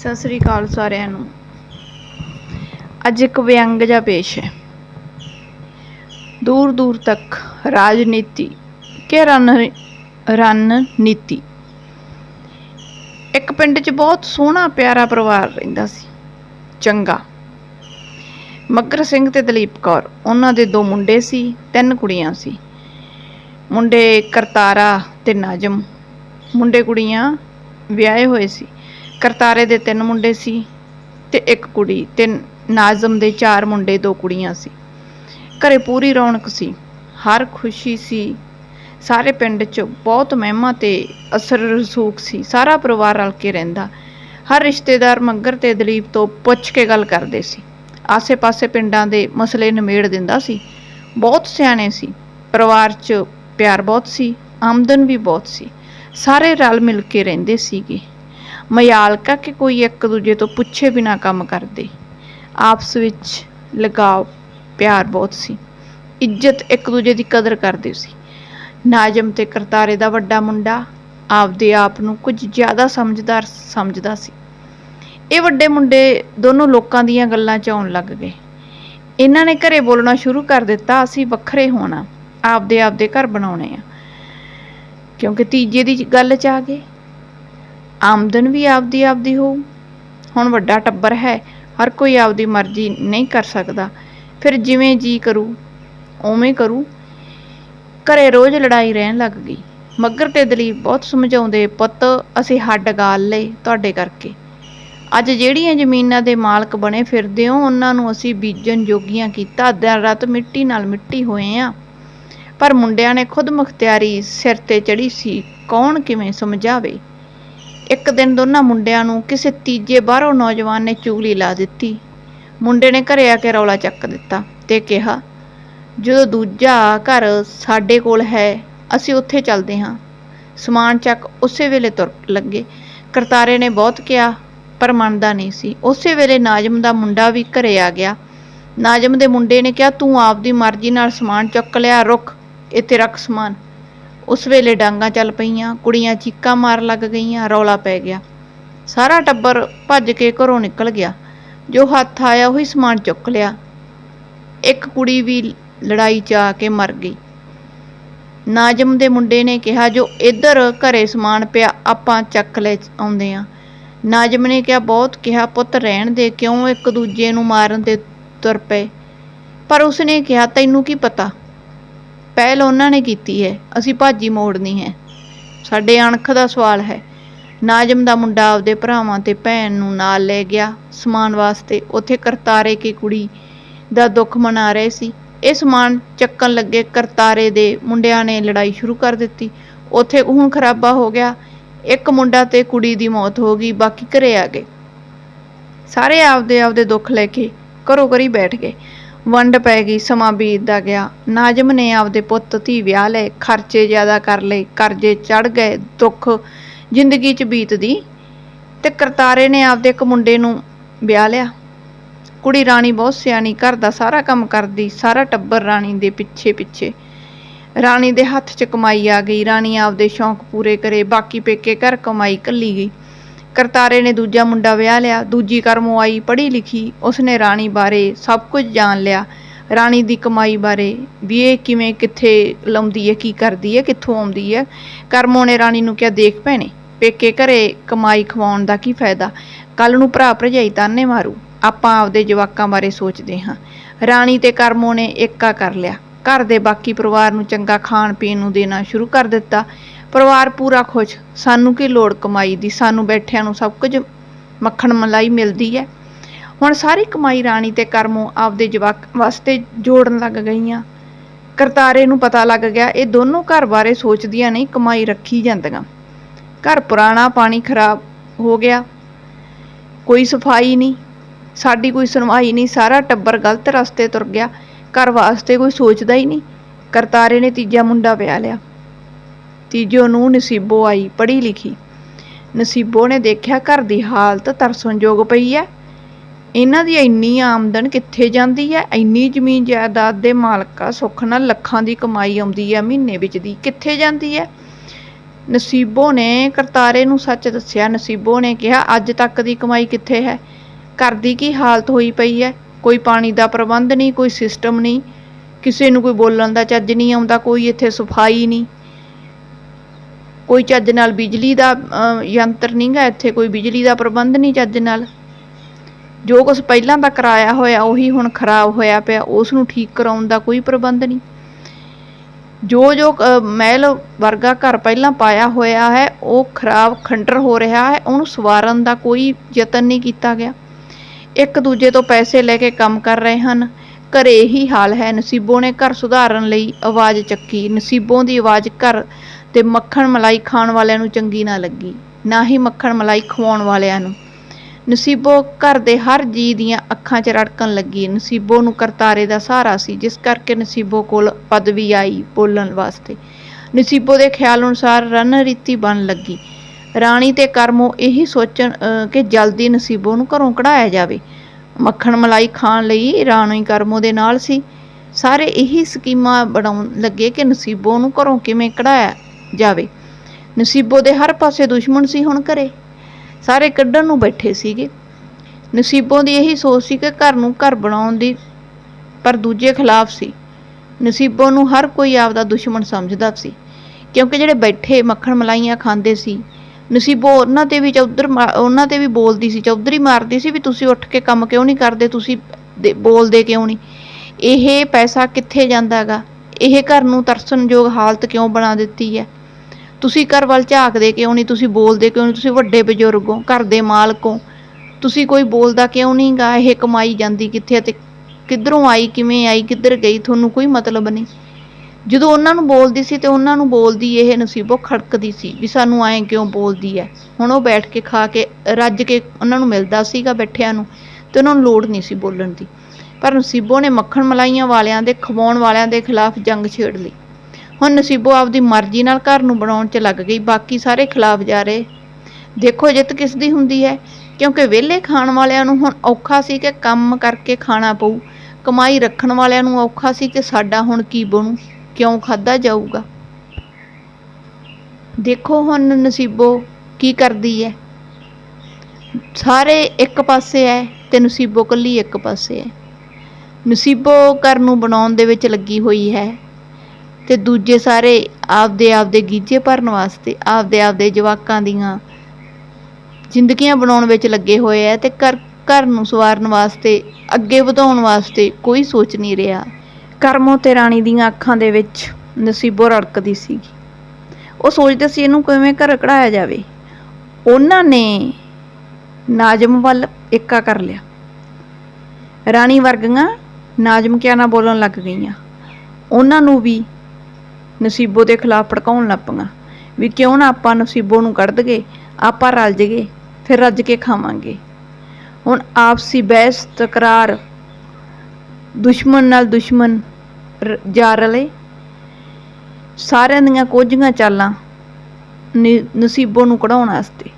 ਸਤਿ ਸ੍ਰੀ ਅਕਾਲ ਸਾਰਿਆਂ ਨੂੰ। ਅੱਜ ਇੱਕ ਵਿਅੰਗ ਜਿਹਾ ਪੇਸ਼ ਹੈ। ਦੂਰ ਦੂਰ ਤੱਕ ਰਾਜਨੀਤੀ ਕਿ ਰਨ ਰਣਨੀਤੀ। ਇੱਕ ਪਿੰਡ 'ਚ ਬਹੁਤ ਸੋਹਣਾ ਪਿਆਰਾ ਪਰਿਵਾਰ ਰਹਿੰਦਾ ਸੀ, ਚੰਗਾ। ਮੱਗਰ ਸਿੰਘ ਤੇ ਦਲੀਪ ਕੌਰ, ਉਹਨਾਂ ਦੇ ਦੋ ਮੁੰਡੇ ਸੀ, ਤਿੰਨ ਕੁੜੀਆਂ ਸੀ। ਮੁੰਡੇ ਕਰਤਾਰਾ ਤੇ ਨਾਜਮ। ਮੁੰਡੇ ਕੁੜੀਆਂ ਵਿਆਹੇ ਹੋਏ ਸੀ। ਕਰਤਾਰੇ ਦੇ ਤਿੰਨ ਮੁੰਡੇ ਸੀ ਤੇ ਇੱਕ ਕੁੜੀ ਤੇ ਨਾਜ਼ਮ ਦੇ ਚਾਰ ਮੁੰਡੇ, ਦੋ ਕੁੜੀਆਂ ਸੀ। ਘਰੇ ਪੂਰੀ ਰੌਣਕ ਸੀ, ਹਰ ਖੁਸ਼ੀ ਸੀ। ਸਾਰੇ ਪਿੰਡ 'ਚ ਬਹੁਤ ਮਹਿਮਾ ਤੇ ਅਸਰ ਰਸੂਖ ਸੀ, ਸਾਰਾ ਪਰਿਵਾਰ ਰਲ ਕੇ ਰਹਿੰਦਾ। ਹਰ ਰਿਸ਼ਤੇਦਾਰ ਮੱਗਰ ਤੇ ਦਲੀਪ ਤੋਂ ਪੁੱਛ ਕੇ ਗੱਲ ਕਰਦੇ ਸੀ। ਆਸੇ-ਪਾਸੇ ਪਿੰਡਾਂ ਦੇ ਮਸਲੇ ਨਿਮੇੜ ਦਿੰਦਾ ਸੀ। ਬਹੁਤ ਸਿਆਣੇ ਸੀ, ਪਰਿਵਾਰ 'ਚ ਪਿਆਰ ਬਹੁਤ ਸੀ, ਆਮਦਨ ਵੀ ਬਹੁਤ ਸੀ। ਸਾਰੇ ਰਲ ਮਿਲ ਕੇ ਰਹਿੰਦੇ ਸੀਗੇ। ਮਯਾਲਕਾ ਕਿ ਕੋਈ ਇੱਕ ਦੂਜੇ ਤੋਂ ਪੁੱਛੇ ਬਿਨਾ ਕੰਮ ਕਰਦੇ। ਆਪਸ ਵਿੱਚ ਲਗਾਵ, ਪਿਆਰ ਬਹੁਤ ਸੀ। ਇੱਜ਼ਤ ਇੱਕ ਦੂਜੇ ਦੀ ਕਦਰ ਕਰਦੇ ਸੀ। ਨਾਜਮ ਤੇ ਕਰਤਾਰੇ ਦਾ ਵੱਡਾ ਮੁੰਡਾ ਆਪਦੇ ਆਪ ਨੂੰ ਕੁਝ ਜ਼ਿਆਦਾ ਸਮਝਦਾਰ ਸਮਝਦਾ ਸੀ। ਇਹ ਵੱਡੇ ਮੁੰਡੇ ਦੋਨੋਂ ਲੋਕਾਂ ਦੀਆਂ ਗੱਲਾਂ 'ਚ ਆਉਣ ਲੱਗ ਗਏ। ਇਹਨਾਂ ਨੇ ਘਰੇ ਬੋਲਣਾ ਸ਼ੁਰੂ ਕਰ ਦਿੱਤਾ, ਅਸੀਂ ਵੱਖਰੇ ਹੋਣਾ। ਆਪਦੇ ਆਪਦੇ ਘਰ ਬਣਾਉਣੇ ਆ। ਕਿਉਂਕਿ ਤੀਜੇ ਦੀ ਗੱਲ 'ਚ ਆ ਗਏ। ਆਮਦਨ ਵੀ ਆਪਦੀ ਆਪਦੀ ਹੋਊ। ਹੁਣ ਵੱਡਾ ਟੱਬਰ ਹੈ, ਹਰ ਕੋਈ ਆਪਦੀ ਮਰਜ਼ੀ ਨਹੀਂ ਕਰ ਸਕਦਾ। ਫਿਰ ਜਿਵੇਂ ਜੀ ਕਰੂ, ਉਵੇਂ ਕਰੂ। ਘਰੇ ਰੋਜ਼ ਲੜਾਈ ਰਹਿਣ ਲੱਗ ਗਈ। ਮੱਗਰ ਤੇ ਦਲੀਪ ਬਹੁਤ ਸਮਝਾਉਂਦੇ, ਪੁੱਤ, ਅਸੀਂ ਹੱਡ ਗਾਲ ਲਏ ਤੁਹਾਡੇ ਕਰਕੇ। ਅੱਜ ਜਿਹੜੀਆਂ ਜ਼ਮੀਨਾਂ ਦੇ ਮਾਲਕ ਬਣੇ ਫਿਰਦੇ ਹੋ, ਉਹਨਾਂ ਨੂੰ ਅਸੀਂ ਬੀਜਣ ਜੋਗੀਆਂ ਕੀਤਾ। ਦਿਨ ਰਾਤ ਮਿੱਟੀ ਨਾਲ ਮਿੱਟੀ ਹੋਏ ਆ। ਪਰ ਮੁੰਡਿਆਂ ਨੇ ਖੁਦ ਮੁਖਤਿਆਰੀ ਸਿਰ ਤੇ ਚੜੀ ਸੀ। ਕੌਣ ਕਿਵੇਂ ਸਮਝਾਵੇ? ਇੱਕ ਦਿਨ ਦੋਨਾਂ ਮੁੰਡਿਆਂ ਨੂੰ ਕਿਸੇ ਤੀਜੇ ਬਾਹਰੋਂ ਨੌਜਵਾਨ ਨੇ ਚੁਗਲੀ ਲਾ ਦਿੱਤੀ। ਮੁੰਡੇ ਨੇ ਘਰੇ ਆ ਕੇ ਰੌਲਾ ਚੱਕ ਦਿੱਤਾ ਤੇ ਕਿਹਾ, ਜਦੋਂ ਦੂਜਾ ਘਰ ਸਾਡੇ ਕੋਲ ਹੈ, ਅਸੀਂ ਉੱਥੇ ਚੱਲਦੇ ਹਾਂ। ਸਮਾਨ ਚੱਕ ਉਸੇ ਵੇਲੇ ਤੁਰ ਲੱਗੇ। ਕਰਤਾਰੇ ਨੇ ਬਹੁਤ ਕਿਹਾ, ਪਰ ਮੰਨਦਾ ਨਹੀਂ ਸੀ। ਉਸੇ ਵੇਲੇ ਨਾਜਮ ਦਾ ਮੁੰਡਾ ਵੀ ਘਰੇ ਆ ਗਿਆ। ਨਾਜਮ ਦੇ ਮੁੰਡੇ ਨੇ ਕਿਹਾ, ਤੂੰ ਆਪਦੀ ਮਰਜ਼ੀ ਨਾਲ ਸਮਾਨ ਚੁੱਕ ਲਿਆ ਰੁਕ ਇੱਥੇ ਰੱਖ ਸਮਾਨ। ਉਸ ਵੇਲੇ ਡਾਂਗਾ ਚੱਲ ਪਈਆਂ, ਕੁੜੀਆਂ ਚੀਕਾਂ ਮਾਰ ਲੱਗ ਗਈਆਂ, ਰੌਲਾ ਪੈ ਗਿਆ। ਸਾਰਾ ਟੱਬਰ ਭੱਜ ਕੇ ਘਰੋਂ ਨਿਕਲ ਗਿਆ। ਜੋ ਹੱਥ ਆਇਆ ਉਹੀ ਸਮਾਨ ਚੁੱਕ ਲਿਆ। ਇੱਕ ਕੁੜੀ ਵੀ ਲੜਾਈ 'ਚ ਆ ਕੇ ਮਰ ਗਈ। ਨਾਜਮ ਦੇ ਮੁੰਡੇ ਨੇ ਕਿਹਾ, ਜੋ ਇੱਧਰ ਘਰੇ ਸਮਾਨ ਪਿਆ, ਆਪਾਂ ਚੱਕ ਲੈ ਆਉਂਦੇ ਆ। ਨਾਜਮ ਨੇ ਕਿਹਾ, ਬਹੁਤ ਕਿਹਾ, ਪੁੱਤ, ਰਹਿਣ ਦੇ, ਕਿਉਂ ਇੱਕ ਦੂਜੇ ਨੂੰ ਮਾਰਨ ਤੇ ਤੁਰ ਪਏ? ਪਰ ਉਸਨੇ ਕਿਹਾ, ਤੈਨੂੰ ਕੀ ਪਤਾ? ਪਹਿਲ ਉਹਨਾਂ ਨੇ ਕੀਤੀ ਹੈ, ਅਸੀਂ ਭਾਜੀ ਮੋੜਨੀ ਹੈ। ਸਾਡੇ ਅਣਖ ਦਾ ਸਵਾਲ ਹੈ। ਨਾਜਮ ਦਾ ਮੁੰਡਾ ਆਪਦੇ ਭਰਾਵਾਂ ਤੇ ਭੈਣ ਨੂੰ ਨਾਲ ਲੈ ਗਿਆ। ਸਮਾਨ ਵਾਸਤੇ ਉੱਥੇ ਕਰਤਾਰੇ ਕੀ ਕੁੜੀ ਦਾ ਦੁੱਖ ਮਨਾ ਰਹੇ ਸੀ। ਇਹ ਸਮਾਨ ਚੱਕਣ ਲੱਗੇ ਕਰਤਾਰੇ ਦੇ ਮੁੰਡਿਆਂ ਨੇ ਲੜਾਈ ਸ਼ੁਰੂ ਕਰ ਦਿੱਤੀ। ਉੱਥੇ ਹੁਣ ਖਰਾਬਾ ਹੋ ਗਿਆ। ਇੱਕ ਮੁੰਡਾ ਤੇ ਕੁੜੀ ਦੀ ਮੌਤ ਹੋ ਗਈ। ਬਾਕੀ ਘਰੇ ਆ ਗਏ। ਸਾਰੇ ਆਪਦੇ ਆਪਦੇ ਦੁੱਖ ਲੈ ਕੇ ਘਰੋ ਘਰੀ ਬੈਠ ਗਏ। ਵੰਡ ਪੈ ਗਈ, ਸਮਾਂ ਬੀਤਦਾ ਗਿਆ। ਨਾਜਮ ਨੇ ਆਪਦੇ ਪੁੱਤ, ਧੀ ਵਿਆਹ ਲਏ, ਖਰਚੇ ਜ਼ਿਆਦਾ ਕਰ ਲਏ, ਕਰਜ਼ੇ ਚੜ ਗਏ, ਦੁੱਖ ਜ਼ਿੰਦਗੀ 'ਚ ਬੀਤਦੀ ਤੇ ਕਰਤਾਰੇ ਨੇ ਆਪਦੇ ਇੱਕ ਮੁੰਡੇ ਨੂੰ ਵਿਆਹ ਲਿਆ। ਕੁੜੀ ਰਾਣੀ ਬਹੁਤ ਸਿਆਣੀ, ਘਰ ਦਾ ਸਾਰਾ ਕੰਮ ਕਰਦੀ, ਸਾਰਾ ਟੱਬਰ ਰਾਣੀ ਦੇ ਪਿੱਛੇ ਪਿੱਛੇ। ਰਾਣੀ ਦੇ ਹੱਥ 'ਚ ਕਮਾਈ ਆ ਗਈ, ਰਾਣੀ ਆਪਦੇ ਸ਼ੌਂਕ ਪੂਰੇ ਕਰੇ, ਬਾਕੀ ਪੇਕੇ ਘਰ ਕਮਾਈ ਕੱਲੀ ਗਈ। ਕਰਤਾਰੇ ਨੇ ਦੂਜਾ ਮੁੰਡਾ ਵਿਆਹ ਲਿਆ, ਦੂਜੀ ਕਰਮੋਂ ਆਈ ਪੜ੍ਹੀ ਲਿਖੀ, ਉਸਨੇ ਰਾਣੀ ਬਾਰੇ ਸਭ ਕੁਝ ਜਾਣ ਲਿਆ। ਰਾਣੀ ਦੀ ਕਮਾਈ ਬਾਰੇ ਵੀ ਇਹ ਕਿਵੇਂ, ਕਿੱਥੇ ਲਾਉਂਦੀ ਹੈ, ਕੀ ਕਰਦੀ ਹੈ, ਕਿੱਥੋਂ ਆਉਂਦੀ ਹੈ? ਕਰਮੋਂ ਨੇ ਰਾਣੀ ਨੂੰ ਕਿਹਾ, ਦੇਖ ਭੈਣੇ, ਪੇਕੇ ਘਰੇ ਕਮਾਈ ਖਵਾਉਣ ਦਾ ਕੀ ਫਾਇਦਾ? ਕੱਲ ਨੂੰ ਭਰਾ ਭਰਜਾਈ ਤਾਨੇ ਮਾਰੂ, ਆਪਾਂ ਆਪਦੇ ਜਵਾਕਾਂ ਬਾਰੇ ਸੋਚਦੇ ਹਾਂ। ਰਾਣੀ ਤੇ ਕਰਮੋਂ ਨੇ ਏਕਾ ਕਰ ਲਿਆ। ਘਰ ਦੇ ਬਾਕੀ ਪਰਿਵਾਰ ਨੂੰ ਚੰਗਾ ਖਾਣ ਪੀਣ ਨੂੰ ਦੇਣਾ ਸ਼ੁਰੂ ਕਰ ਦਿੱਤਾ। ਪਰਿਵਾਰ ਪੂਰਾ ਖੁਸ਼। ਸਾਨੂੰ ਕੀ ਲੋੜ ਕਮਾਈ ਦੀ? ਸਾਨੂੰ ਬੈਠਿਆਂ ਨੂੰ ਸਭ ਕੁਝ ਮੱਖਣ ਮਲਾਈ ਮਿਲਦੀ ਹੈ। ਹੁਣ ਸਾਰੀ ਕਮਾਈ ਰਾਣੀ ਤੇ ਕਰਮੋਂ ਆਪਦੇ ਜਵਾਕ ਵਾਸਤੇ ਜੋੜਨ ਲੱਗ ਗਈਆਂ। ਕਰਤਾਰੇ ਨੂੰ ਪਤਾ ਲੱਗ ਗਿਆ, ਇਹ ਦੋਨੋਂ ਘਰ ਬਾਰੇ ਸੋਚਦੀਆਂ ਨਹੀਂ, ਕਮਾਈ ਰੱਖੀ ਜਾਂਦੀਆਂ। ਘਰ ਪੁਰਾਣਾ ਪਾਣੀ ਖਰਾਬ ਹੋ ਗਿਆ। ਕੋਈ ਸਫ਼ਾਈ ਨਹੀਂ, ਸਾਡੀ ਕੋਈ ਸੁਣਵਾਈ ਨਹੀਂ, ਸਾਰਾ ਟੱਬਰ ਗਲਤ ਰਸਤੇ ਤੁਰ ਗਿਆ। ਘਰ ਵਾਸਤੇ ਕੋਈ ਸੋਚਦਾ ਹੀ ਨਹੀਂ। ਕਰਤਾਰੇ ਨੇ ਤੀਜਾ ਮੁੰਡਾ ਵਿਆਹ ਲਿਆ। ਤੀਜੋ ਨੂੰ ਨਸੀਬੋ ਆਈ ਪੜ੍ਹੀ ਲਿਖੀ। ਨਸੀਬੋ ਨੇ ਦੇਖਿਆ ਘਰ ਦੀ ਹਾਲਤ ਤਰਸਣਯੋਗ ਪਈ ਹੈ। ਇਹਨਾਂ ਦੀ ਇੰਨੀ ਆਮਦਨ ਕਿੱਥੇ ਜਾਂਦੀ ਹੈ? ਇੰਨੀ ਜ਼ਮੀਨ ਜਾਇਦਾਦ ਦੇ ਮਾਲਕਾ ਸੁੱਖ ਨਾਲ ਲੱਖਾਂ ਦੀ ਕਮਾਈ ਆਉਂਦੀ ਹੈ, ਮਹੀਨੇ ਵਿੱਚ ਦੀ ਕਿੱਥੇ ਜਾਂਦੀ ਹੈ? ਨਸੀਬੋ ਨੇ ਕਰਤਾਰੇ ਨੂੰ ਸੱਚ ਦੱਸਿਆ। ਨਸੀਬੋ ਨੇ ਕਿਹਾ, ਅੱਜ ਤੱਕ ਦੀ ਕਮਾਈ ਕਿੱਥੇ ਹੈ? ਘਰ ਦੀ ਕੀ ਹਾਲਤ ਹੋਈ ਪਈ ਹੈ? ਕੋਈ ਪਾਣੀ ਦਾ ਪ੍ਰਬੰਧ ਨਹੀਂ, ਕੋਈ ਸਿਸਟਮ ਨਹੀਂ, ਕਿਸੇ ਨੂੰ ਕੋਈ ਬੋਲਣ ਦਾ ਚੱਜ ਨਹੀਂ ਆਉਂਦਾ, ਕੋਈ ਇੱਥੇ ਸਫ਼ਾਈ ਨਹੀਂ। ਕੋਈ ਚੱਜ ਨਾਲ ਬਿਜਲੀ ਦਾ ਯੰਤਰ ਨਹੀਂਗਾ ਇੱਥੇ, ਕੋਈ ਬਿਜਲੀ ਦਾ ਪ੍ਰਬੰਧ ਨਹੀਂ ਚੱਜ ਨਾਲ। ਜੋ ਕੁਝ ਪਹਿਲਾਂ ਦਾ ਕਰਾਇਆ ਹੋਇਆ, ਉਹੀ ਹੁਣ ਖਰਾਬ ਹੋਇਆ ਪਿਆ, ਉਸ ਨੂੰ ਠੀਕ ਕਰਾਉਣ ਦਾ ਕੋਈ ਪ੍ਰਬੰਧ ਨਹੀਂ। ਜੋ ਜੋ ਮਹਿਲ ਵਰਗਾ ਘਰ ਪਹਿਲਾਂ ਪਾਇਆ ਹੋਇਆ ਹੈ, ਉਹ ਖਰਾਬ ਖੰਡਰ ਹੋ ਰਿਹਾ ਹੈ, ਉਹਨੂੰ ਸਵਾਰਨ ਦਾ ਕੋਈ ਯਤਨ ਨਹੀਂ ਕੀਤਾ ਗਿਆ। ਇੱਕ ਦੂਜੇ ਤੋਂ ਪੈਸੇ ਲੈ ਕੇ ਕੰਮ ਕਰ ਰਹੇ ਹਨ। ਘਰੇ ਇਹੀ ਹਾਲ ਹੈ। ਨਸੀਬੋ ਨੇ ਘਰ ਸੁਧਾਰਨ ਲਈ ਆਵਾਜ਼ ਚੱਕੀ। ਨਸੀਬੋ ਦੀ ਆਵਾਜ਼ ਘਰ ਤੇ ਮੱਖਣ ਮਲਾਈ ਖਾਣ ਵਾਲਿਆਂ ਨੂੰ ਚੰਗੀ ਨਾ ਲੱਗੀ, ਨਾ ਹੀ ਮੱਖਣ ਮਲਾਈ ਖਵਾਉਣ ਵਾਲਿਆਂ ਨੂੰ। ਨਸੀਬੋ ਘਰ ਦੇ ਹਰ ਜੀ ਦੀਆਂ ਅੱਖਾਂ 'ਚ ਰੜਕਣ ਲੱਗੀ। ਨਸੀਬੋ ਨੂੰ ਕਰਤਾਰੇ ਦਾ ਸਹਾਰਾ ਸੀ, ਜਿਸ ਕਰਕੇ ਨਸੀਬੋ ਕੋਲ ਪਦਵੀ ਆਈ ਬੋਲਣ ਵਾਸਤੇ। ਨਸੀਬੋ ਦੇ ਖਿਆਲ ਅਨੁਸਾਰ ਰਣਰੀਤੀ ਬਣ ਲੱਗੀ। ਰਾਣੀ ਤੇ ਕਰਮੋ ਇਹੀ ਸੋਚਣ ਕਿ ਜਲਦੀ ਨਸੀਬੋ ਨੂੰ ਘਰੋਂ ਕਢਾਇਆ ਜਾਵੇ। ਮੱਖਣ ਮਲਾਈ ਖਾਣ ਲਈ ਰਾਣੀ ਕਰਮੋ ਦੇ ਨਾਲ ਸੀ। ਸਾਰੇ ਇਹੀ ਸਕੀਮਾਂ ਬਣਾਉਣ ਲੱਗੇ ਕਿ ਨਸੀਬੋ ਨੂੰ ਘਰੋਂ ਕਿਵੇਂ ਕਢਾਇਆ ਜਾਵੇ। ਨਸੀਬੋ ਦੇ ਹਰ ਪਾਸੇ ਦੁਸ਼ਮਣ ਸੀ ਹੁਣ ਘਰੇ। ਸਾਰੇ ਕੱਢਣ ਨੂੰ ਬੈਠੇ ਸੀਗੇ। ਨਸੀਬੋ ਦੀ ਇਹੀ ਸੋਚ ਸੀ ਕਿ ਘਰ ਨੂੰ ਘਰ ਬਣਾਉਣ ਦੀ, ਪਰ ਦੂਜੇ ਖਿਲਾਫ ਸੀ। ਨਸੀਬੋ ਨੂੰ ਹਰ ਕੋਈ ਆਪਦਾ ਦੁਸ਼ਮਣ ਸਮਝਦਾ ਸੀ, ਕਿਉਂਕਿ ਜਿਹੜੇ ਬੈਠੇ ਮੱਖਣ ਮਲਾਈਆਂ ਖਾਂਦੇ ਸੀ ਨਸੀਬੋ ਉਹਨਾਂ ਤੇ ਵੀ ਚੌਧਰ ਉਹਨਾਂ ਤੇ ਵੀ ਬੋਲਦੀ ਸੀ, ਚੌਧਰੀ ਮਾਰਦੀ ਸੀ ਵੀ ਤੁਸੀਂ ਉੱਠ ਕੇ ਕੰਮ ਕਿਉਂ ਨਹੀਂ ਕਰਦੇ, ਤੁਸੀਂ ਬੋਲਦੇ ਕਿਉਂ ਨਹੀਂ। ਇਹ ਪੈਸਾ ਕਿੱਥੇ ਜਾਂਦਾਗਾ ਇਹ ਘਰ ਨੂੰ ਤਰਸਣਯੋਗ ਹਾਲਤ ਕਿਉਂ ਬਣਾ ਦਿੱਤੀ ਹੈ? ਤੁਸੀਂ ਘਰ ਵੱਲ ਝਾਕਦੇ ਕਿਉਂ ਨਹੀਂ? ਤੁਸੀਂ ਬੋਲਦੇ ਕਿਉਂ ਨਹੀਂ? ਤੁਸੀਂ ਵੱਡੇ ਬਜ਼ੁਰਗ ਹੋ, ਘਰ ਦੇ ਮਾਲਕ ਹੋ। ਤੁਸੀਂ ਕੋਈ ਬੋਲਦਾ ਕਿਉਂ ਨਹੀਂਗਾ ਇਹ ਕਮਾਈ ਜਾਂਦੀ ਕਿੱਥੇ ਤੇ ਕਿੱਧਰੋਂ ਆਈ, ਕਿਵੇਂ ਆਈ, ਕਿੱਧਰ ਗਈ? ਤੁਹਾਨੂੰ ਕੋਈ ਮਤਲਬ ਨਹੀਂ। ਜਦੋਂ ਉਹਨਾਂ ਨੂੰ ਬੋਲਦੀ ਸੀ ਤੇ ਉਹਨਾਂ ਨੂੰ ਬੋਲਦੀ ਇਹ ਨਸੀਬੋ ਖੜਕਦੀ ਸੀ ਵੀ ਸਾਨੂੰ ਐਂ ਕਿਉਂ ਬੋਲਦੀ ਹੈ ਹੁਣ ਉਹ ਬੈਠ ਕੇ ਖਾ ਕੇ ਰੱਜ ਕੇ ਉਹਨਾਂ ਨੂੰ ਮਿਲਦਾ ਸੀਗਾ ਬੈਠਿਆਂ ਨੂੰ ਤੇ ਉਹਨਾਂ ਨੂੰ ਲੋੜ ਨਹੀਂ ਸੀ ਬੋਲਣ ਦੀ। ਪਰ ਨਸੀਬੋ ਨੇ ਮੱਖਣ ਮਲਾਈਆਂ ਵਾਲਿਆਂ ਦੇ, ਖਵਾਉਣ ਵਾਲਿਆਂ ਦੇ ਖਿਲਾਫ ਜੰਗ ਛੇੜ ਲਈ। ਹੁਣ ਨਸੀਬੋ ਆਪਦੀ ਮਰਜ਼ੀ ਨਾਲ ਘਰ ਨੂੰ ਬਣਾਉਣ 'ਚ ਲੱਗ ਗਈ, ਬਾਕੀ ਸਾਰੇ ਖਿਲਾਫ ਜਾ ਰਹੇ। ਦੇਖੋ ਜਿੱਤ ਕਿਸ ਦੀ ਹੁੰਦੀ ਹੈ ਕਿਉਂਕਿ ਵਿਹਲੇ ਖਾਣ ਵਾਲਿਆਂ ਨੂੰ ਹੁਣ ਔਖਾ ਸੀ ਕਿ ਕੰਮ ਕਰਕੇ ਖਾਣਾ ਪਊ, ਕਮਾਈ ਰੱਖਣ ਵਾਲਿਆਂ ਨੂੰ ਔਖਾ ਸੀ ਕਿ ਸਾਡਾ ਹੁਣ ਕੀ ਬਣੂ? ਕਿਉਂ ਖਾਦਾ ਜਾਊਗਾ? ਦੇਖੋ ਹੁਣ ਨਸੀਬੋ, ਕੀ ਕਰਦੀ ਹੈ ਸਾਰੇ ਇੱਕ ਪਾਸੇ ਹੈ ਤੇ ਨਸੀਬੋ ਕੱਲੀ ਇੱਕ ਪਾਸੇ ਹੈ ਨਸੀਬੋ ਘਰ ਨੂੰ ਬਣਾਉਣ ਦੇ ਵਿੱਚ ਲੱਗੀ ਹੋਈ ਹੈ ਤੇ ਦੂਜੇ ਸਾਰੇ ਆਪਦੇ ਆਪਦੇ ਗੀਜੇ ਭਰਨ ਵਾਸਤੇ, ਆਪਦੇ ਆਪਦੇ ਜਵਾਕਾਂ ਦੀਆਂ ਜ਼ਿੰਦਗੀਆਂ ਬਣਾਉਣ ਵਿੱਚ ਲੱਗੇ ਹੋਏ ਆ ਤੇ ਘਰ ਘਰ ਨੂੰ ਸਵਾਰਨ ਵਾਸਤੇ, ਅੱਗੇ ਵਧਾਉਣ ਵਾਸਤੇ ਕੋਈ ਸੋਚ ਨਹੀਂ ਰਿਹਾ। ਕਰਮੋ ਤੇ ਰਾਣੀ ਦੀਆਂ ਅੱਖਾਂ ਦੇ ਵਿੱਚ ਨਸੀਬੋ ਰੜਕਦੀ ਸੀਗੀ। ਉਹ ਸੋਚਦੇ ਸੀ ਇਹਨੂੰ ਕਿਵੇਂ ਘਰ ਕਢਾਇਆ ਜਾਵੇ। ਉਹਨਾਂ ਨੇ ਨਾਜ਼ਮ ਵੱਲ ਏਕਾ ਕਰ ਲਿਆ। ਰਾਣੀ ਵਰਗੀਆਂ ਨਾਜ਼ਮ ਕਿਆ ਨਾ ਬੋਲਣ ਲੱਗ ਗਈਆਂ। ਉਹਨਾਂ ਨੂੰ ਵੀ ਨਸੀਬੋ ਦੇ ਖਿਲਾਫ ਭੜਕਾਉਣ ਲੱਗ ਪਈਆਂ ਵੀ ਕਿਉਂ ਨਾ ਆਪਾਂ ਨਸੀਬੋ ਨੂੰ ਕੱਢ ਦਈਏ, ਆਪਾਂ ਰਲ ਜਗੇ ਫਿਰ ਰੱਜ ਕੇ ਖਾਵਾਂਗੇ। ਹੁਣ ਆਪਸੀ ਬਹਿਸ, ਤਕਰਾਰ ਦੁਸ਼ਮਣ ਨਾਲ ਦੁਸ਼ਮਣ ਜਾ ਰਲੇ। ਸਾਰਿਆਂ ਦੀਆਂ ਕੋਝੀਆਂ ਚਾਲਾਂ ਨਸੀਬੋ ਨੂੰ ਕਢਾਉਣ ਵਾਸਤੇ।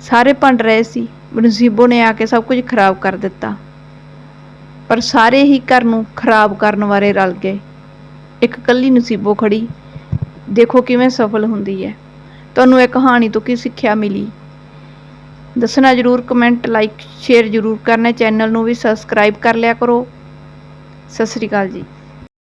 ਸਾਰੇ ਭੰਡ ਰਹੇ ਸੀ ਨਸੀਬੋ ਨੇ ਆ ਕੇ ਸਭ ਕੁਝ ਖਰਾਬ ਕਰ ਦਿੱਤਾ। ਪਰ ਸਾਰੇ ਹੀ ਘਰ ਨੂੰ ਖਰਾਬ ਕਰਨ ਵਾਲੇ ਰਲ ਗਏ। ਇੱਕ ਕੱਲੀ ਨਸੀਬੋ ਖੜੀ ਦੇਖੋ ਕਿਵੇਂ ਸਫਲ ਹੁੰਦੀ ਹੈ। ਤੁਹਾਨੂੰ ਇਹ ਕਹਾਣੀ ਤੋਂ ਕੀ ਸਿੱਖਿਆ ਮਿਲੀ? ਦੱਸਣਾ ਜਰੂਰ, ਕਮੈਂਟ, ਲਾਈਕ, ਸ਼ੇਅਰ ਜਰੂਰ ਕਰਨਾ। ਚੈਨਲ ਨੂੰ ਵੀ ਸਬਸਕ੍ਰਾਈਬ ਕਰ ਲਿਆ ਕਰੋ। ਸਤਿ ਸ੍ਰੀ ਅਕਾਲ ਜੀ।